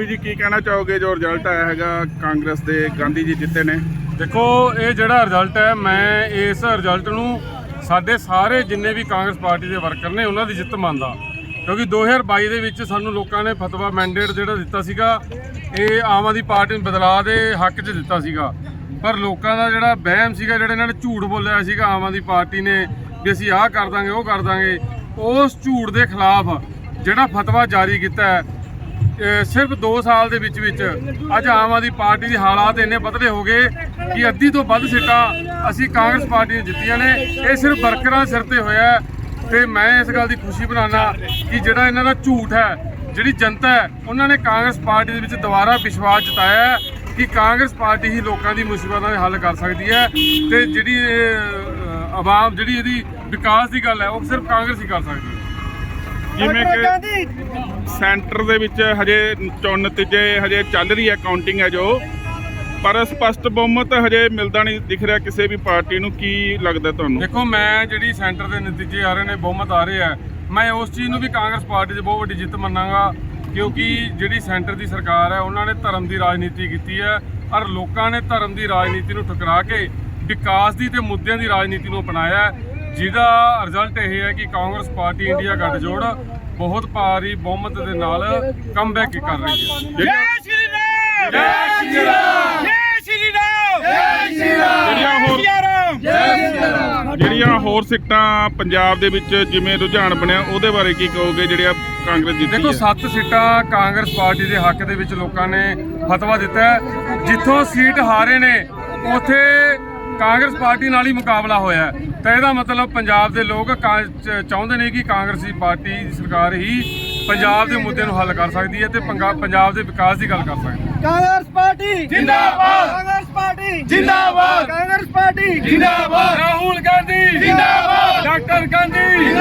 ਜੀ, ਕੀ ਕਹਿਣਾ ਚਾਹੋਗੇ? ਜੋ ਰਿਜ਼ਲਟ ਆਇਆ ਹੈਗਾ ਕਾਂਗਰਸ ਦੇ, ਗਾਂਧੀ ਜੀ ਜਿੱਤੇ ਨੇ। ਦੇਖੋ, ਇਹ ਜਿਹੜਾ ਰਿਜ਼ਲਟ ਹੈ, ਮੈਂ ਇਸ ਰਿਜ਼ਲਟ ਨੂੰ ਸਾਡੇ ਸਾਰੇ ਜਿੰਨੇ ਵੀ ਕਾਂਗਰਸ ਪਾਰਟੀ ਦੇ ਵਰਕਰ ਨੇ, ਉਹਨਾਂ ਦੀ ਜਿੱਤ ਮੰਨਦਾ। ਕਿਉਂਕਿ 2022 ਦੇ ਵਿੱਚ ਸਾਨੂੰ ਲੋਕਾਂ ਨੇ ਫਤਵਾ ਮੈਂਡੇਟ ਜਿਹੜਾ ਦਿੱਤਾ ਸੀਗਾ, ਇਹ ਆਮ ਆਦਮੀ ਪਾਰਟੀ ਨੂੰ ਬਦਲਾਅ ਦੇ ਹੱਕ 'ਚ ਦਿੱਤਾ ਸੀਗਾ। ਪਰ ਲੋਕਾਂ ਦਾ ਜਿਹੜਾ ਵਹਿਮ ਸੀਗਾ, ਜਿਹੜਾ ਇਹਨਾਂ ਨੇ ਝੂਠ ਬੋਲਿਆ ਸੀਗਾ, ਆਮ ਆਦਮੀ ਪਾਰਟੀ ਨੇ ਵੀ ਅਸੀਂ ਆਹ ਕਰ ਦਾਂਗੇ, ਉਹ ਕਰ ਦਾਂਗੇ, ਉਸ ਝੂਠ ਦੇ ਖਿਲਾਫ ਜਿਹੜਾ ਫਤਵਾ ਜਾਰੀ ਕੀਤਾ ਹੈ ਸਿਰਫ 2 ਸਾਲ ਦੇ ਵਿੱਚ ਵਿੱਚ ਅੱਜ ਆਮ ਆਦਮੀ ਪਾਰਟੀ ਦੀ ਹਾਲਾਤ ਇੰਨੇ ਬਦਲੇ ਹੋ ਗਏ ਕਿ ਅੱਧੀ ਤੋਂ ਵੱਧ ਸੀਟਾਂ ਅਸੀਂ ਕਾਂਗਰਸ ਪਾਰਟੀ ਨੇ ਜਿੱਤੀਆਂ ਨੇ। ਇਹ ਸਿਰਫ ਵਰਕਰਾਂ ਸਿਰ ਤੇ ਹੋਇਆ ਹੈ ਤੇ ਮੈਂ ਇਸ ਗੱਲ ਦੀ ਖੁਸ਼ੀ ਮਨਾਉਣਾ ਕਿ ਜਿਹੜਾ ਇਹਨਾਂ ਦਾ ਝੂਠ ਹੈ, ਜਿਹੜੀ ਜਨਤਾ ਹੈ, ਉਹਨਾਂ ਨੇ ਕਾਂਗਰਸ ਪਾਰਟੀ ਦੇ ਵਿੱਚ ਦੁਬਾਰਾ ਵਿਸ਼ਵਾਸ ਜਤਾਇਆ ਕਿ ਕਾਂਗਰਸ ਪਾਰਟੀ ਹੀ ਲੋਕਾਂ ਦੀ ਮੁਸੀਬਤਾਂ ਦਾ ਹੱਲ ਕਰ ਸਕਦੀ ਹੈ ਤੇ ਜਿਹੜੀ ਆਵਾਮ, ਜਿਹੜੀ ਇਹਦੀ ਵਿਕਾਸ ਦੀ ਗੱਲ ਹੈ, ਉਹ ਸਿਰਫ ਕਾਂਗਰਸ ਹੀ ਕਰ ਸਕਦੀ ਹੈ। ਜਿਵੇਂ ਕਿ ਸੈਂਟਰ ਦੇ ਵਿੱਚ ਹਜੇ ਚੋਣ ਨਤੀਜੇ ਹਜੇ ਚੱਲ ਰਹੀ ਹੈ ਕਾਊਂਟਿੰਗ ਹੈ ਜੋ। ਪਰ ਸਪਸ਼ਟ ਬਹੁਮਤ ਹਜੇ ਮਿਲਦਾ ਨਹੀਂ ਦਿਖ ਰਿਹਾ ਕਿਸੇ ਵੀ ਪਾਰਟੀ ਨੂੰ। ਕੀ ਲੱਗਦਾ ਤੁਹਾਨੂੰ? ਦੇਖੋ ਮੈਂ ਜਿਹੜੀ ਸੈਂਟਰ ਦੇ ਨਤੀਜੇ ਆ ਰਹੇ ਨੇ ਬਹੁਮਤ ਆ ਰਹੇ ਆ। ਮੈਂ ਉਸ ਚੀਜ਼ ਨੂੰ ਵੀ ਕਾਂਗਰਸ ਪਾਰਟੀ ਦੀ ਬਹੁਤ ਵੱਡੀ ਜਿੱਤ ਮੰਨਾਂਗਾ। ਕਿਉਂਕਿ ਜਿਹੜੀ ਸੈਂਟਰ ਦੀ ਸਰਕਾਰ ਹੈ ਉਹਨਾਂ ਨੇ ਧਰਮ ਦੀ ਰਾਜਨੀਤੀ ਕੀਤੀ ਹੈ ਔਰ ਲੋਕਾਂ ਨੇ ਧਰਮ ਦੀ ਰਾਜਨੀਤੀ ਨੂੰ ਠੁਕਰਾ ਕੇ ਵਿਕਾਸ ਦੀ ਤੇ ਮੁੱਦਿਆਂ ਦੀ ਰਾਜਨੀਤੀ ਨੂੰ ਅਪਣਾਇਆ ਹੈ, ਜਿਹਦਾ ਰਿਜ਼ਲਟ ਇਹ ਹੈ ਕਿ ਕਾਂਗਰਸ ਪਾਰਟੀ ਇੰਡੀਆ ਗੱਠਜੋੜ ਬਹੁਤ ਭਾਰੀ ਬਹੁਮਤ ਦੇ ਨਾਲ ਕਮਬੈਕ ਕਰ ਰਹੀ ਹੈ। ਜਿਹੜੀ- ਸ਼੍ਰੀ ਰਾਮ! ਜੈ ਸ਼੍ਰੀ ਰਾਮ! ਜੈ ਸ਼੍ਰੀ ਰਾਮ! ਜੈ ਸ਼੍ਰੀ ਜਿਹੜੀਆਂ ਹੋਰ ਰਾਮ! ਜਿਹੜੀਆਂ ਹੋਰ ਸੀਟਾਂ ਪੰਜਾਬ ਦੇ ਵਿੱਚ ਜਿਵੇਂ ਰੁਝਾਨ ਬਣਿਆ ਉਹਦੇ ਬਾਰੇ ਕੀ ਕਹੋਗੇ ਜਿਹੜੀਆਂ ਕਾਂਗਰਸ ਜਿੱਤੀ ਦੇਖੋ ਸੱਤ ਸੀਟਾਂ ਕਾਂਗਰਸ ਪਾਰਟੀ ਦੇ ਹੱਕ ਦੇ ਵਿੱਚ ਲੋਕਾਂ ਨੇ ਫਤਵਾ ਦਿੱਤਾ ਜਿੱਥੋਂ ਸੀਟ ਹਾਰੇ ਨੇ ਉਥੇ ਕਾਂਗਰਸ ਪਾਰਟੀ ਨਾਲ ਹੀ ਮੁਕਾਬਲਾ ਹੋਇਆ। ਤਾਂ ਇਹਦਾ ਮਤਲਬ ਪੰਜਾਬ ਦੇ ਲੋਕ ਚਾਹੁੰਦੇ ਨੇ ਕਿ ਕਾਂਗਰਸੀ ਪਾਰਟੀ ਦੀ ਸਰਕਾਰ ਹੀ ਪੰਜਾਬ ਦੇ ਮੁੱਦੇ ਨੂੰ ਹੱਲ ਕਰ ਸਕਦੀ ਹੈ ਤੇ ਪੰਗਾ- ਪੰਜਾਬ ਦੇ ਵਿਕਾਸ ਦੀ ਗੱਲ ਕਰ ਸਕਦੀ ਹੈ। ਕਾਂਗਰਸ ਪਾਰਟੀ! ਜਿੰਦਾਬਾਦ! ਕਾਂਗਰਸ ਪਾਰਟੀ! ਜਿੰਦਾਬਾਦ! ਕਾਂਗਰਸ ਪਾਰਟੀ! ਜਿੰਦਾਬਾਦ! ਰਾਹੁਲ ਗਾਂਧੀ! ਜਿੰਦਾਬਾਦ। ਡਾਕਟਰ ਗਾਂਧੀ!